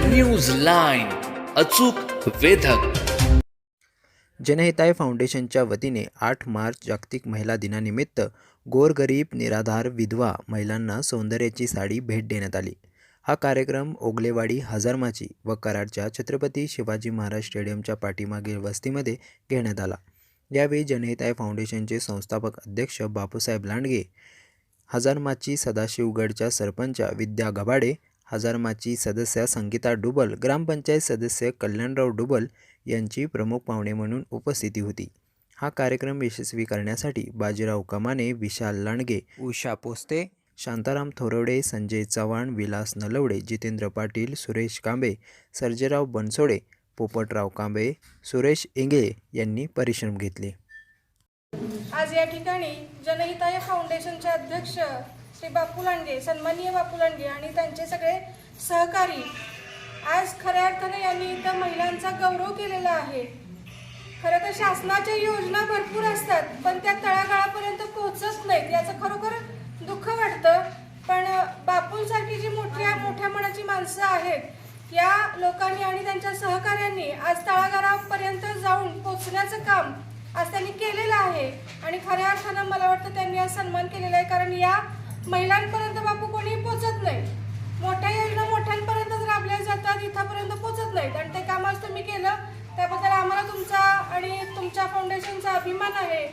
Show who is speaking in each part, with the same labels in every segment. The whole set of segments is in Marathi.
Speaker 1: न्यूज लाईन अचूक वेधक.
Speaker 2: जनहिताय फाउंडेशनच्या वतीने आठ मार्च जागतिक महिला दिनानिमित्त गोरगरीब निराधार विधवा महिलांना सौंदर्याची साडी भेट देण्यात आली. हा कार्यक्रम ओगलेवाडी हजारमाची व कराडच्या छत्रपती शिवाजी महाराज स्टेडियमच्या पाठीमागील वस्तीमध्ये घेण्यात आला. यावेळी जनहिताय फाउंडेशनचे संस्थापक अध्यक्ष बापूसाहेब लांडगे हजारमाची सदाशिवगडच्या सरपंचा विद्या गबाडे हजारमाची सदस्य संगीता डुबल ग्रामपंचायत सदस्य कल्याणराव डुबल यांची प्रमुख पाहुणे म्हणून उपस्थिती होती. हा कार्यक्रम यशस्वी करण्यासाठी बाजीराव कमाने विशाल लांडगे उषा पोस्ते शांताराम थोरवडे संजय चव्हाण विलास नलवडे जितेंद्र पाटील सुरेश कांबे सर्जेराव बनसोडे पोपटराव कांबे सुरेश इंगळे यांनी परिश्रम घेतले.
Speaker 3: आज या ठिकाणी जनहिताय फाउंडेशनचे अध्यक्ष श्री बापू लांडगे सन्माननीय बापू लांडगे आणि त्यांचे सगळे सहकारी आज खऱ्या अर्थाने यांनी इथं महिलांचा गौरव केलेला आहे. खरं तर शासनाच्या योजना भरपूर असतात पण त्या तळागाळापर्यंत पोहोचत नाहीत याचं खरोखर दुःख वाटतं. पण बापूंसारखी जी मोठ्या मोठ्या मनाची माणसं आहेत या लोकांनी आणि त्यांच्या सहकाऱ्यांनी आज तळागाळापर्यंत जाऊन पोचण्याचं काम आज त्यांनी केलेलं आहे. आणि खऱ्या अर्थानं मला वाटतं त्यांनी आज सन्मान केलेला आहे कारण या महिलांपर्यंत बापू कोणी पोचत नाही. मोठ्या योजना मोठ्यांपर्यंतच राबल्या जातात इथंपर्यंत पोचत नाहीत. आणि ते काम आज तुम्ही केलं त्याबद्दल आम्हाला तुमचा आणि तुमच्या फाउंडेशनचा अभिमान आहे.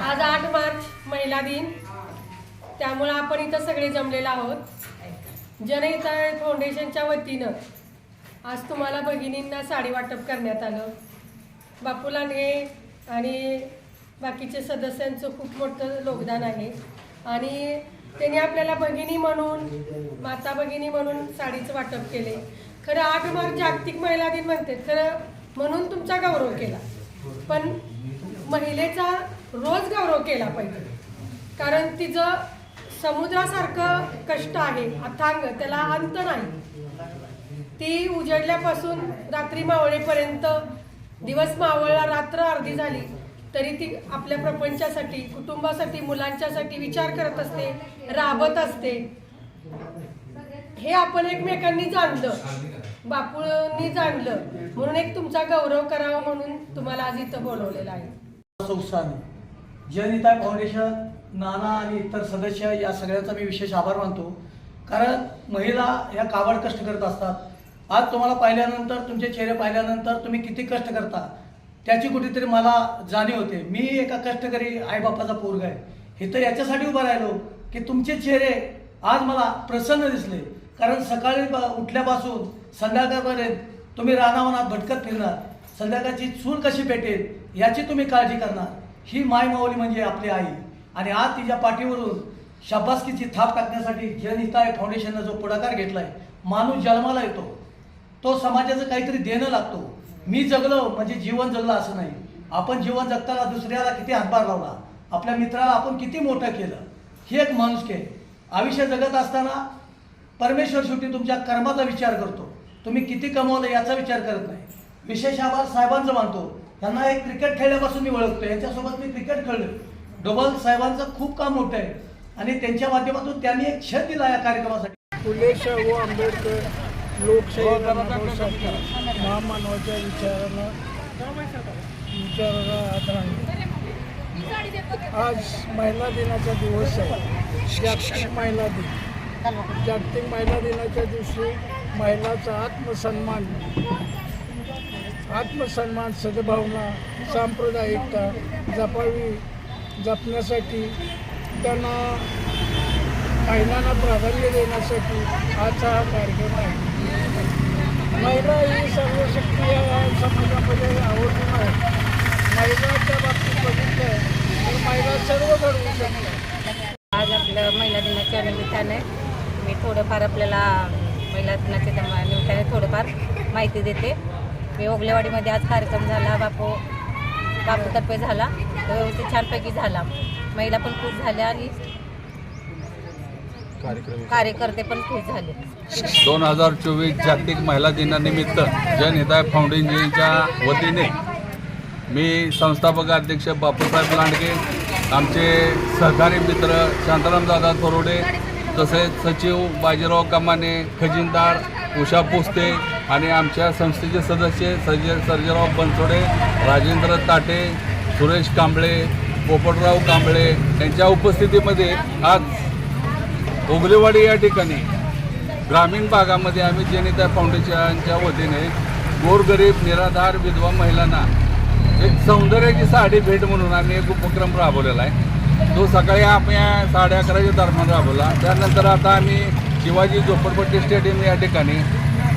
Speaker 4: आज आठ मार्च महिला दिन. त्यामुळं आपण इथं सगळे जमलेलो आहोत. जनहिता फाउंडेशनच्या वतीनं आज तुम्हाला भगिनींना साडी वाटप करण्यात आलं. बापू हे आणि बाकीचे सदस्यांचं खूप मोठं योगदान आहे. आणि त्यांनी आपल्याला भगिनी म्हणून माता भगिनी म्हणून साडीचं वाटप केले. खरं आठ मार्च जागतिक महिला दिन म्हणते खरं म्हणून तुमचा गौरव केला. पण महिलेचा रोज गौरव केला पाहिजे. कारण तिचं समुद्रासारखं कष्ट आहे अथांग त्याला अंत नाही. ती उजडल्यापासून रात्री मावळेपर्यंत दिवस मावळला रात्र अर्धी झाली. तरी ती आपल्या प्रपंचासाठी कुटुंबासाठी मुलांच्यासाठी विचार करत असते राबत असते. हे आपण एकमेकांनी जाणलं. बापूंनी जाणलं. म्हणून एक तुमचा गौरव करावा म्हणून तुम्हाला आज इथं बोलवलेलं आहे.
Speaker 5: संस्थान जनहिताय फाउंडेशन नाना आणि इतर सदस्य या सगळ्यांचा मी विशेष आभार मानतो. कारण महिला ह्या काबाड कष्ट करत असतात. आज तुम्हाला पाहिल्यानंतर तुमचे चेहरे पाहिल्यानंतर तुम्ही किती कष्ट करता. त्याची कुठेतरी मला जाणीव होते. मी एका कष्टकरी आईबापाचा पोरगा आहे. हे तर याच्यासाठी उभा राहिलो की तुमचे चेहरे आज मला प्रसन्न दिसले. कारण सकाळी उठल्यापासून संध्याकाळपर्यंत तुम्ही रानावनात भटकत फिरणार. संध्याकाळची चूल कशी पेटेल याची तुम्ही काळजी करणार. ही माय माऊली म्हणजे आपली आई. आणि आज तिच्या पाठीवरून शाबासकीची थाप टाकण्यासाठी जनहिताय फाउंडेशननं जो पुढाकार घेतला आहे माणूस जन्माला येतो. तो समाजाचं काहीतरी देणं लागतो. मी जगलो म्हणजे जीवन जगलं असं नाही. आपण जीवन जगताना दुसऱ्याला किती हातभार लावला? आपल्या मित्राला आपण किती मोठं केलं? ही एक माणूस केलं आयुष्य जगत असताना परमेश्वर शेवटी तुमच्या कर्माचा विचार करतो. तुम्ही किती कमवलं याचा विचार करत नाही. विशेष आभार साहेबांचं मानतो. त्यांना एक क्रिकेट खेळल्यापासून मी ओळखतो यांच्यासोबत मी क्रिकेट खेळलो डोबल साहेबांचं खूप काम मोठं आहे. आणि त्यांच्या माध्यमातून त्यांनी एक क्षण दिला या कार्यक्रमासाठी.
Speaker 6: फुले शाहू आंबेडकर लोकशाहीला मानवसाठी महामानवाच्या विचारानं विचाराला आदरांजली आज महिला दिनाचा दिवस आहे. जागतिक महिला दिन. जागतिक महिला दिनाच्या दिवशी महिलाचा आत्मसन्मान आत्मसन्मान सद्भावना सांप्रदायिकता जपावी जपण्यासाठी त्यांना महिलांना प्राधान्य देण्यासाठी आजचा हा कार्यक्रम आहे. महिला ही सर्वशक्ती या समाजामध्ये आवडून आहे. महिलांच्या बाबतीत बघितलं तर महिला सर्व घडवू शकतात.
Speaker 7: आज आपलं महिला दिनाच्या निमित्ताने मी थोडंफार आपल्याला महिला दिनाच्या निमित्ताने थोडंफार माहिती देते. मी ओगलेवाडीमध्ये आज कार्यक्रम झाला बापू बापूतर्फे झाला. तो व्यवस्थित छानपैकी झाला. महिला पण खूप झाल्या आणि कार्यकर्ते पण खुश झाले.
Speaker 8: दोन हजार चोवीस जागतिक महिला दिनानिमित्त जनहिताय फाउंडेशनच्या वतीने मी संस्थापक अध्यक्ष बापूसाहेब लांडगे आमचे सहकारी मित्र शांताराम दादा थोरोडे तसेच सचिव बाजीराव कमाने खजिनदार उषा पोस्ते आणि आमच्या संस्थेचे सदस्य सर्ज सर्जेराव बनसोडे राजेंद्र ताटे सुरेश कांबळे पोपटराव कांबळे यांच्या उपस्थितीमध्ये आज ओगलेवाडी या ठिकाणी ग्रामीण भागामध्ये आम्ही जेनिता फाउंडेशनच्या वतीने गोरगरीब निराधार विधवा महिलांना एक सौंदर्याची साडी भेट म्हणून आम्ही एक उपक्रम राबवलेला आहे. तो सकाळी आम्ही साडे अकराच्या दरम्यान राबवला. त्यानंतर आता आम्ही शिवाजी झोपडपट्टी स्टेडियम या ठिकाणी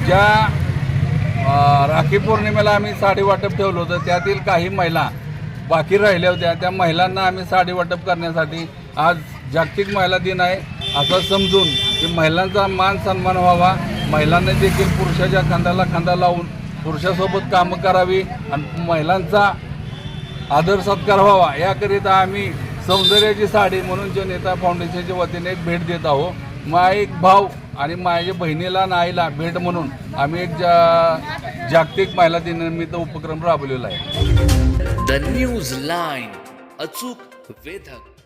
Speaker 8: ज्या राखी पौर्णिमेला आम्ही साडी वाटप ठेवलं होतं त्यातील काही महिला बाकी राहिल्या होत्या. त्या महिलांना आम्ही साडी वाटप करण्यासाठी आज जागतिक महिला दिन आहे. असं समजून की महिलांचा मान सन्मान व्हावा. महिलांना देखील पुरुषाच्या खांद्याला खांदा लावून पुरुषासोबत कामं करावी आणि महिलांचा आदर सत्कार व्हावा. याकरिता आम्ही सौंदर्याची साडी म्हणून जनता फाउंडेशनच्या वतीने एक भेट देत आहोत. मा एक भाव आणि माझ्या बहिणीला नाईला भेट म्हणून आम्ही एक जा जागतिक महिला दिनानिमित्त उपक्रम राबवलेला आहे.
Speaker 1: द न्यूज लाईन अचूक वेधक.